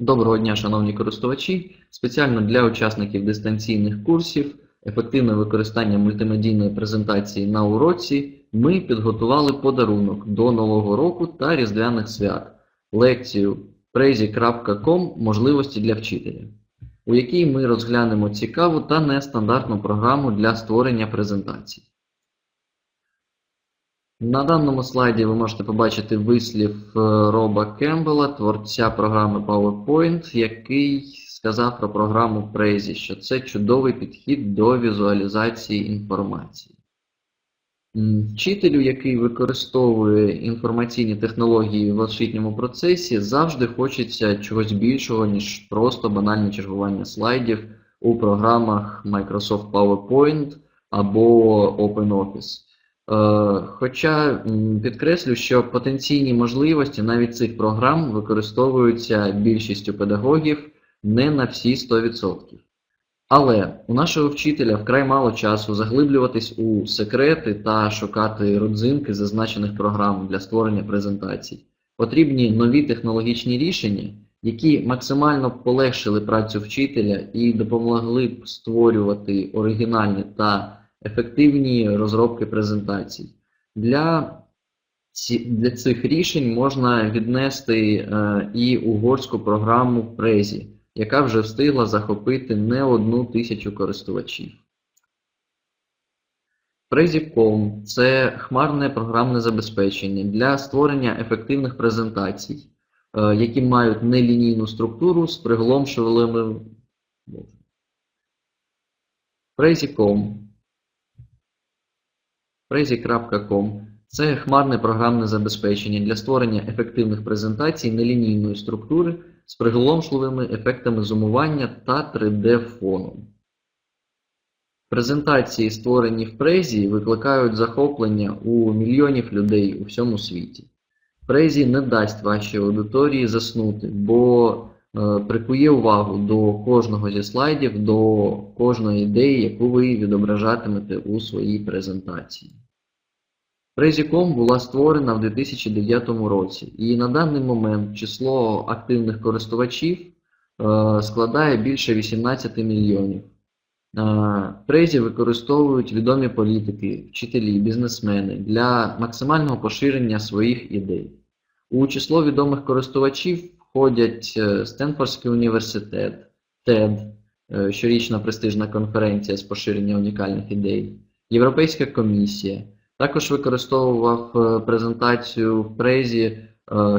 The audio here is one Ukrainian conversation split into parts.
Доброго дня, шановні користувачі! Спеціально для учасників дистанційних курсів ефективне використання мультимедійної презентації на уроці ми підготували подарунок до Нового року та Різдвяних свят лекцію prezi.com можливості для вчителя, у якій ми розглянемо цікаву та нестандартну програму для створення презентацій. На даному слайді ви можете побачити вислів е, Роба Кембела, творця програми PowerPoint, який сказав про програму Prezi, що це чудовий підхід до візуалізації інформації. Вчителю, який використовує інформаційні технології в освітньому процесі, завжди хочеться чогось більшого, ніж просто банальне чергування слайдів у програмах Microsoft PowerPoint або OpenOffice. Е, Хоча підкреслю, що потенційні можливості навіть цих програм використовуються більшістю педагогів не на всі 100%. Але у нашого вчителя вкрай мало часу заглиблюватись у секрети та шукати родзинки зазначених програм для створення презентацій. Потрібні нові технологічні рішення, які максимально полегшили працю вчителя і допомогли б створювати оригінальні та ефективні розробки презентацій. Для, для цих рішень можна віднести е, і угорську програму Prezi, яка вже встигла захопити не одну тисячу користувачів. Prezi.com – це хмарне програмне забезпечення для створення ефективних презентацій, е, які мають нелінійну структуру з приголомшливими. Prezi.com Prezi.com – це хмарне програмне забезпечення для створення ефективних презентацій нелінійної структури з приголомшливими ефектами зумування та 3D-фоном. Презентації, створені в Prezi, викликають захоплення у мільйонів людей у всьому світі. Prezi не дасть вашій аудиторії заснути, бо е, прикує увагу до кожного зі слайдів, до кожної ідеї, яку ви відображатимете у своїй презентації. Prezi.com була створена в 2009 році, і на даний момент число активних користувачів е, складає більше 18 мільйонів. Е, використовують відомі політики, вчителі, бізнесмени для максимального поширення своїх ідей. У число відомих користувачів входять е, Стенфордський університет, TED, щорічна престижна конференція з поширення унікальних ідей, Європейська комісія. Також використовував е, презентацію в Презі е,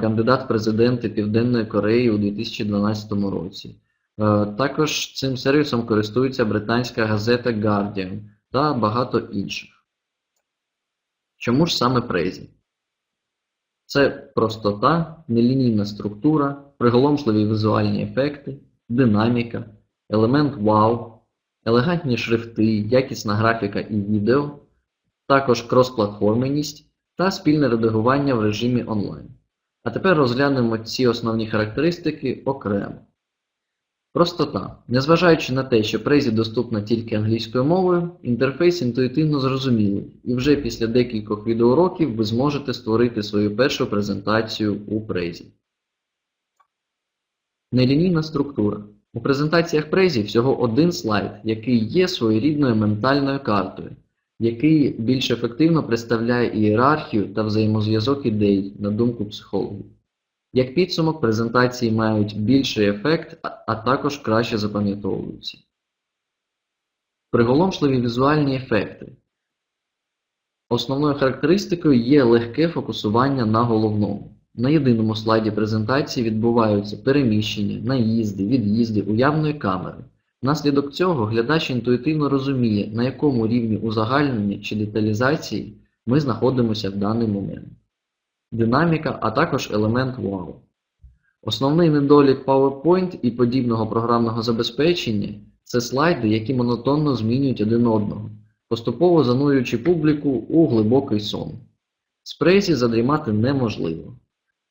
кандидат президенти Південної Кореї у 2012 році. Е, Також цим сервісом користується британська газета Guardian та багато інших. Чому ж саме Презі? Це простота, нелінійна структура, приголомшливі візуальні ефекти, динаміка, елемент вау, елегантні шрифти, якісна графіка і відео також кросплатформеність та спільне редагування в режимі онлайн. А тепер розглянемо ці основні характеристики окремо. Простота. Незважаючи на те, що Prezi доступна тільки англійською мовою, інтерфейс інтуїтивно зрозумілий, і вже після декількох відеоуроків ви зможете створити свою першу презентацію у Prezi. Нелінійна структура. У презентаціях Prezi всього один слайд, який є своєрідною ментальною картою який більш ефективно представляє ієрархію та взаємозв'язок ідей, на думку психологів. Як підсумок, презентації мають більший ефект, а також краще запам'ятовуються. Приголомшливі візуальні ефекти. Основною характеристикою є легке фокусування на головному. На єдиному слайді презентації відбуваються переміщення, наїзди, від'їзди уявної камери. Внаслідок цього глядач інтуїтивно розуміє, на якому рівні узагальнення чи деталізації ми знаходимося в даний момент. Динаміка, а також елемент вау. Основний недолік PowerPoint і подібного програмного забезпечення це слайди, які монотонно змінюють один одного, поступово занурюючи публіку у глибокий сон. Prezi задрімати неможливо.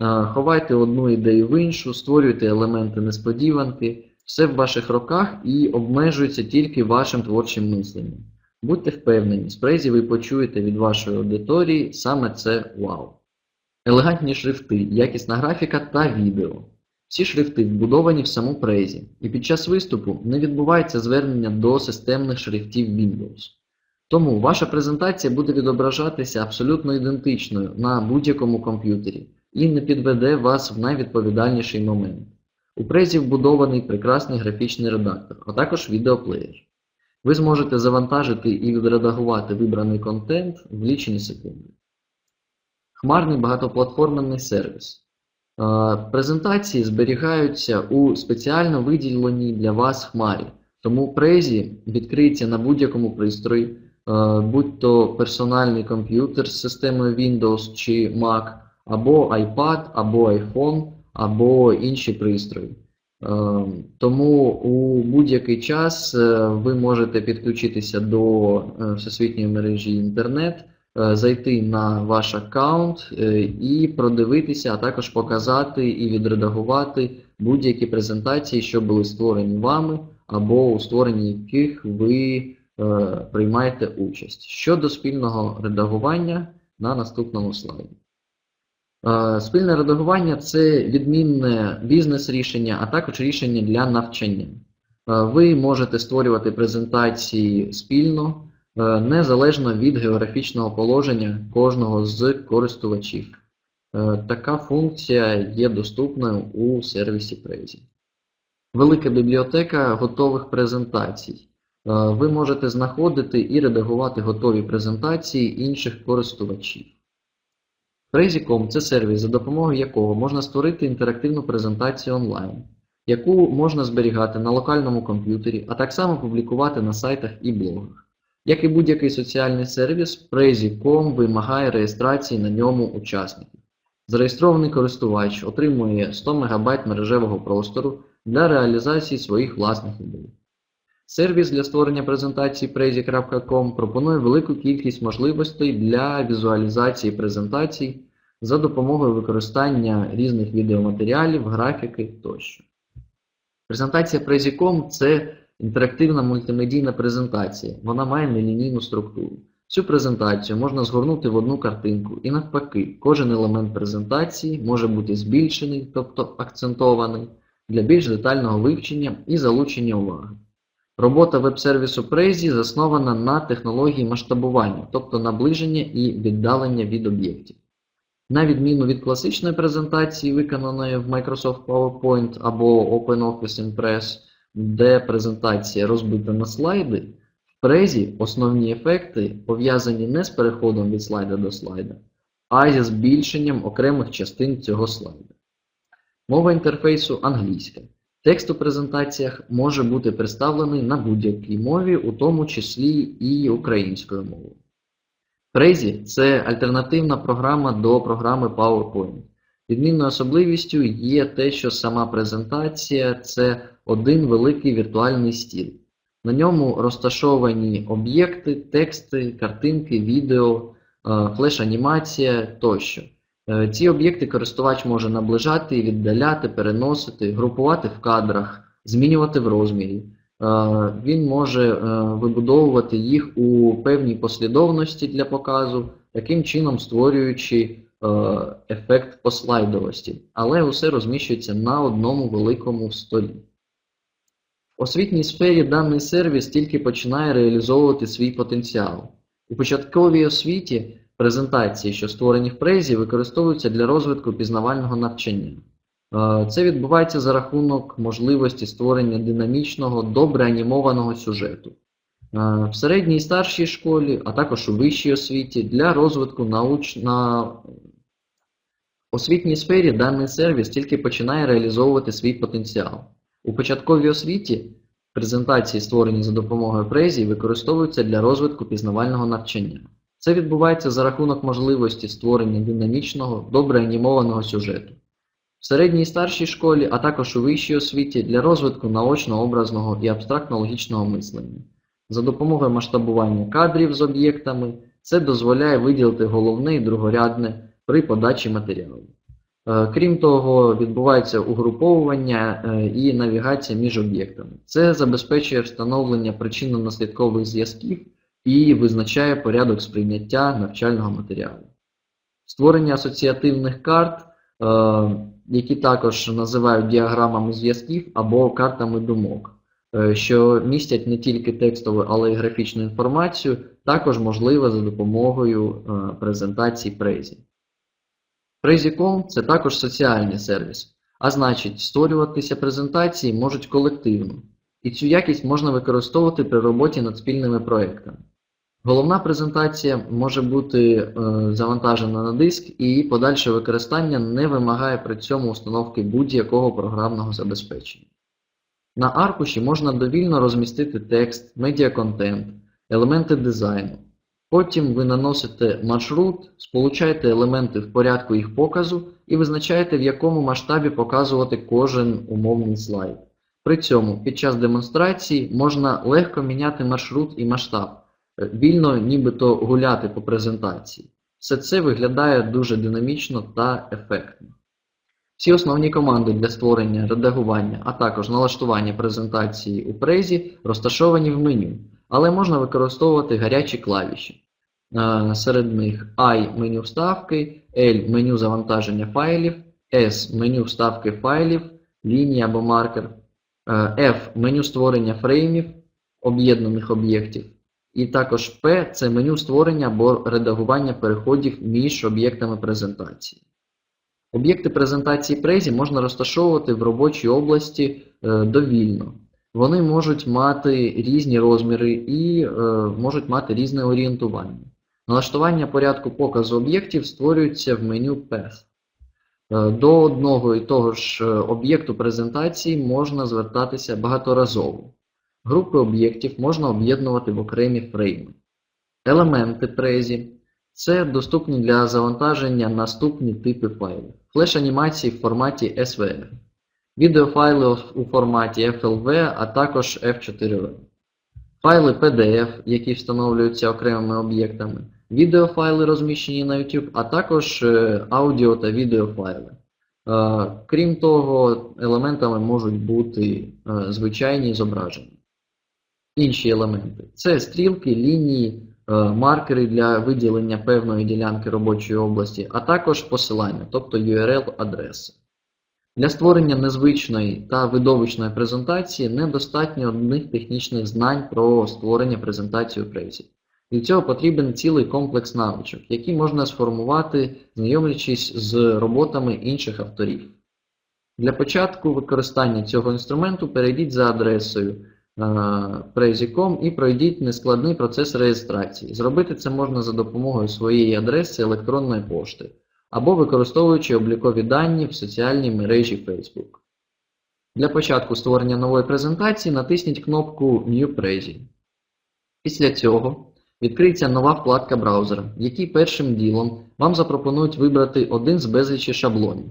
Е, Ховайте одну ідею в іншу, створюйте елементи несподіванки. Все в ваших руках і обмежується тільки вашим творчим мисленням. Будьте впевнені, з Prezi ви почуєте від вашої аудиторії саме це вау. Елегантні шрифти, якісна графіка та відео. Всі шрифти вбудовані в саму Prezi, і під час виступу не відбувається звернення до системних шрифтів Windows. Тому ваша презентація буде відображатися абсолютно ідентичною на будь-якому комп'ютері і не підведе вас в найвідповідальніший момент. У Prezi вбудований прекрасний графічний редактор, а також відеоплеєр. Ви зможете завантажити і відредагувати вибраний контент в лічені секунди. Хмарний багатоплатформенний сервіс. Презентації зберігаються у спеціально виділеній для вас хмарі. Тому Prezi відкриється на будь-якому пристрої, е, будь то персональний комп'ютер з системою Windows чи Mac, або iPad, або iPhone, або інші пристрої. Е, Тому у будь-який час е, ви можете підключитися до е, всесвітньої мережі інтернет, зайти на ваш аккаунт і продивитися, а також показати і відредагувати будь-які презентації, що були створені вами, або у створенні яких ви приймаєте участь. Щодо спільного редагування на наступному слайді. Е, Спільне редагування це відмінне бізнес-рішення, а також рішення для навчання. Е, Ви можете створювати презентації спільно, е, незалежно від географічного положення кожного з користувачів. Така функція є доступною у сервісі Prezi. Велика бібліотека готових презентацій. Ви можете знаходити і редагувати готові презентації інших користувачів. Prezi.com – це сервіс, за допомогою якого можна створити інтерактивну презентацію онлайн, яку можна зберігати на локальному комп'ютері, а так само публікувати на сайтах і блогах. Як і будь-який соціальний сервіс, Prezi.com вимагає реєстрації на ньому учасників. Зареєстрований користувач отримує 100 МБ мережевого простору для реалізації своїх власних ідей. Сервіс для створення презентацій Prezi.com пропонує велику кількість можливостей для візуалізації презентацій за допомогою використання різних відеоматеріалів, графіки тощо. Презентація Prezi.com – це інтерактивна мультимедійна презентація. Вона має нелінійну структуру. Цю презентацію можна згорнути в одну картинку і навпаки, кожен елемент презентації може бути збільшений, тобто акцентований, для більш детального вивчення і залучення уваги. Робота веб-сервісу Prezi заснована на технології масштабування, тобто наближення і віддалення від об'єктів. На відміну від класичної презентації, виконаної в Microsoft PowerPoint або OpenOffice Impress, де презентація розбита на слайди, в Prezi основні ефекти пов'язані не з переходом від слайда до слайда, а зі збільшенням окремих частин цього слайда. Мова інтерфейсу англійська. Текст у презентаціях може бути представлений на будь-якій мові, у тому числі і українською мовою. Prezi – це альтернативна програма до програми PowerPoint. Відмінною особливістю є те, що сама презентація це один великий віртуальний стіл. На ньому розташовані об'єкти, тексти, картинки, відео, флеш-анімація тощо. Е, Ці об'єкти користувач може наближати віддаляти, переносити, групувати в кадрах, змінювати в розмірі. Е, Він може е, вибудовувати їх у певній послідовності для показу, таким чином створюючи ефект послайдовості, але усе розміщується на одному великому столі. В освітній сфері даний сервіс тільки починає реалізовувати свій потенціал. У початковій освіті презентації, що створені в Prezi, використовуються для розвитку пізнавального навчання. Е, Це відбувається за рахунок можливості створення динамічного, добре анімованого сюжету. Е, В середній і старшій школі, а також у вищій освіті для розвитку науч... на освітній сфері даний сервіс тільки починає реалізовувати свій потенціал. У початковій освіті презентації, створені за допомогою Prezi, використовуються для розвитку пізнавального навчання. Це відбувається за рахунок можливості створення динамічного, добре анімованого сюжету. В середній і старшій школі, а також у вищій освіті для розвитку наочно-образного і абстрактно-логічного мислення. За допомогою масштабування кадрів з об'єктами це дозволяє виділити головне і другорядне при подачі матеріалу. Е, Крім того, відбувається угруповування е, і навігація між об'єктами. Це забезпечує встановлення причинно-наслідкових зв'язків і визначає порядок сприйняття навчального матеріалу. Створення асоціативних карт е, які також називають діаграмами зв'язків або картами думок, е, що містять не тільки текстову, але й графічну інформацію, також можливо за допомогою е, презентацій Prezi. Prezi.com – це також соціальний сервіс, а значить, створюватися презентації можуть колективно, і цю якість можна використовувати при роботі над спільними проектами. Головна презентація може бути е, завантажена на диск, і її подальше використання не вимагає при цьому установки будь-якого програмного забезпечення. На аркуші можна довільно розмістити текст, медіаконтент, елементи дизайну. Потім ви наносите маршрут, сполучаєте елементи в порядку їх показу і визначаєте, в якому масштабі показувати кожен умовний слайд. При цьому під час демонстрації можна легко міняти маршрут і масштаб, вільно нібито гуляти по презентації. Все це виглядає дуже динамічно та ефектно. Всі основні команди для створення, редагування, а також налаштування презентації у презі розташовані в меню, але можна використовувати гарячі клавіші. Е, Серед них I меню вставки, L меню завантаження файлів, S меню вставки файлів, лінія або маркер, е, F меню створення фреймів, об'єднаних об'єктів. І також P це меню створення або редагування переходів між об'єктами презентації. Об'єкти презентації Prezi можна розташовувати в робочій області е, довільно. Вони можуть мати різні розміри і е, можуть мати різне орієнтування. Налаштування порядку показу об'єктів створюється в меню Path. Е, До одного і того ж об'єкту презентації можна звертатися багаторазово. Групи об'єктів можна об'єднувати в окремі фрейми. Елементи Prezi – це доступні для завантаження наступні типи файлів. Флеш-анімації в форматі SVR, відеофайли у форматі FLV, а також F4V, файли PDF, які встановлюються окремими об'єктами, відеофайли розміщені на YouTube, а також е, аудіо та відеофайли. Е, Крім того, елементами можуть бути е, звичайні зображення. Інші елементи це стрілки, лінії, е, маркери для виділення певної ділянки робочої області, а також посилання, тобто URL-адреси. Для створення незвичної та видовищної презентації недостатньо одних технічних знань про створення презентації у Prezi. Для цього потрібен цілий комплекс навичок, які можна сформувати, знайомлячись з роботами інших авторів. Для початку використання цього інструменту перейдіть за адресою е, Prezi.com і пройдіть нескладний процес реєстрації. Зробити це можна за допомогою своєї адреси електронної пошти або використовуючи облікові дані в соціальній мережі Facebook. Для початку створення нової презентації натисніть кнопку New Prezi. Після цього відкриється нова вкладка браузера, в якій першим ділом вам запропонують вибрати один з безлічі шаблонів.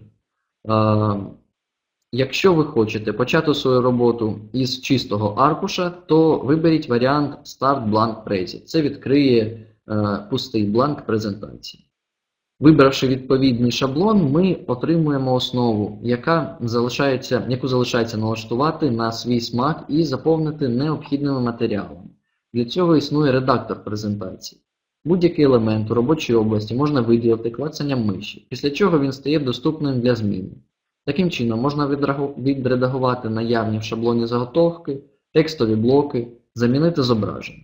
Якщо ви хочете почати свою роботу із чистого аркуша, то виберіть варіант Start Blank Prezi. Це відкриє е, пустий бланк презентації. Вибравши відповідний шаблон, ми отримуємо основу, яка залишається, яку залишається налаштувати на свій смак і заповнити необхідними матеріалами. Для цього існує редактор презентації. Будь-який елемент у робочій області можна виділити клацанням миші, після чого він стає доступним для зміни. Таким чином, можна відредагувати наявні в шаблоні заготовки, текстові блоки, замінити зображення.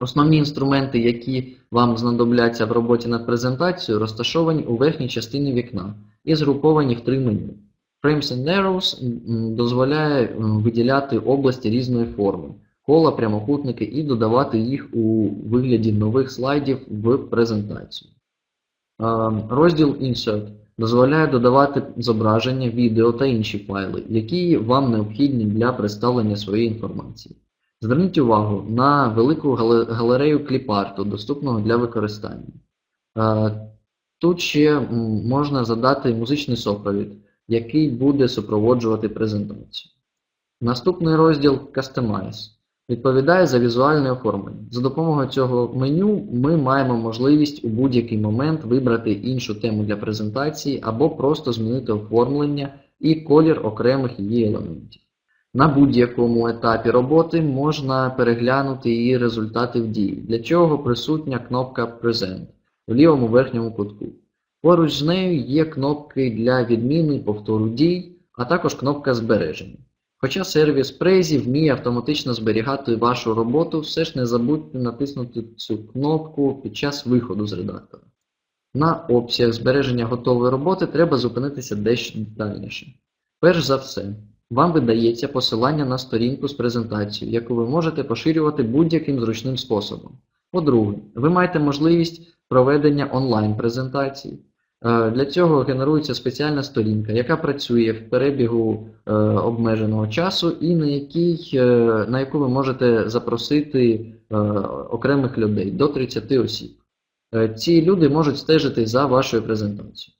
Основні інструменти, які вам знадобляться в роботі над презентацією, розташовані у верхній частині вікна і згруповані в три меню. Frames and Arrows дозволяє виділяти області різної форми, кола, прямокутники і додавати їх у вигляді нових слайдів в презентацію. Розділ Insert дозволяє додавати зображення, відео та інші файли, які вам необхідні для представлення своєї інформації. Зверніть увагу на велику галерею кліпарту, доступного для використання. Тут ще можна задати музичний супровід, який буде супроводжувати презентацію. Наступний розділ Customize відповідає за візуальне оформлення. За допомогою цього меню ми маємо можливість у будь-який момент вибрати іншу тему для презентації або просто змінити оформлення і колір окремих її елементів. На будь-якому етапі роботи можна переглянути її результати в дії, для чого присутня кнопка Present в лівому верхньому кутку. Поруч з нею є кнопки для відміни повтору дій, а також кнопка збереження. Хоча сервіс Prezi вміє автоматично зберігати вашу роботу, все ж не забудьте натиснути цю кнопку під час виходу з редактора. На опціях збереження готової роботи треба зупинитися дещо детальніше. Перш за все, вам видається посилання на сторінку з презентацією, яку ви можете поширювати будь-яким зручним способом. По-друге, ви маєте можливість проведення онлайн-презентацій. Е, Для цього генерується спеціальна сторінка, яка працює в перебігу е, обмеженого часу і на, якій, е, на яку ви можете запросити окремих людей до 30 осіб. Ці люди можуть стежити за вашою презентацією.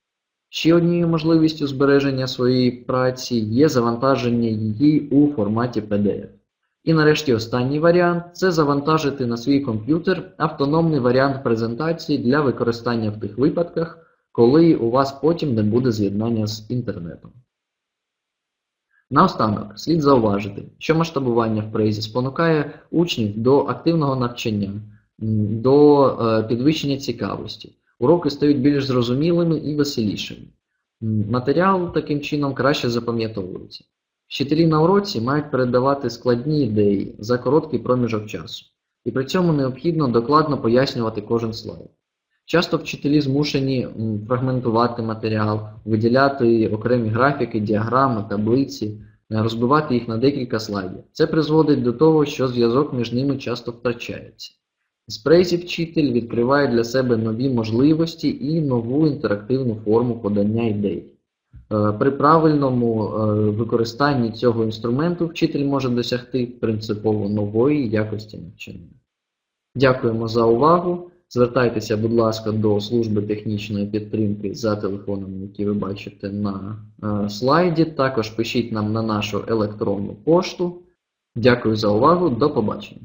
Ще однією можливістю збереження своєї праці є завантаження її у форматі PDF. І нарешті останній варіант це завантажити на свій комп'ютер автономний варіант презентації для використання в тих випадках, коли у вас потім не буде з'єднання з інтернетом. Наостанок, слід зауважити, що масштабування в Prezi спонукає учнів до активного навчання, до е, підвищення цікавості. Уроки стають більш зрозумілими і веселішими. Матеріал таким чином краще запам'ятовується. Вчителі на уроці мають передавати складні ідеї за короткий проміжок часу, і при цьому необхідно докладно пояснювати кожен слайд. Часто вчителі змушені фрагментувати матеріал, виділяти окремі графіки, діаграми, таблиці, е, розбивати їх на декілька слайдів. Це призводить до того, що зв'язок між ними часто втрачається. З вчитель відкриває для себе нові можливості і нову інтерактивну форму подання ідей. Е, При правильному е, використанні цього інструменту вчитель може досягти принципово нової якості навчання. Дякуємо за увагу. Звертайтеся, будь ласка, до служби технічної підтримки за телефонами, які ви бачите на е, слайді. Також пишіть нам на нашу електронну пошту. Дякую за увагу. До побачення.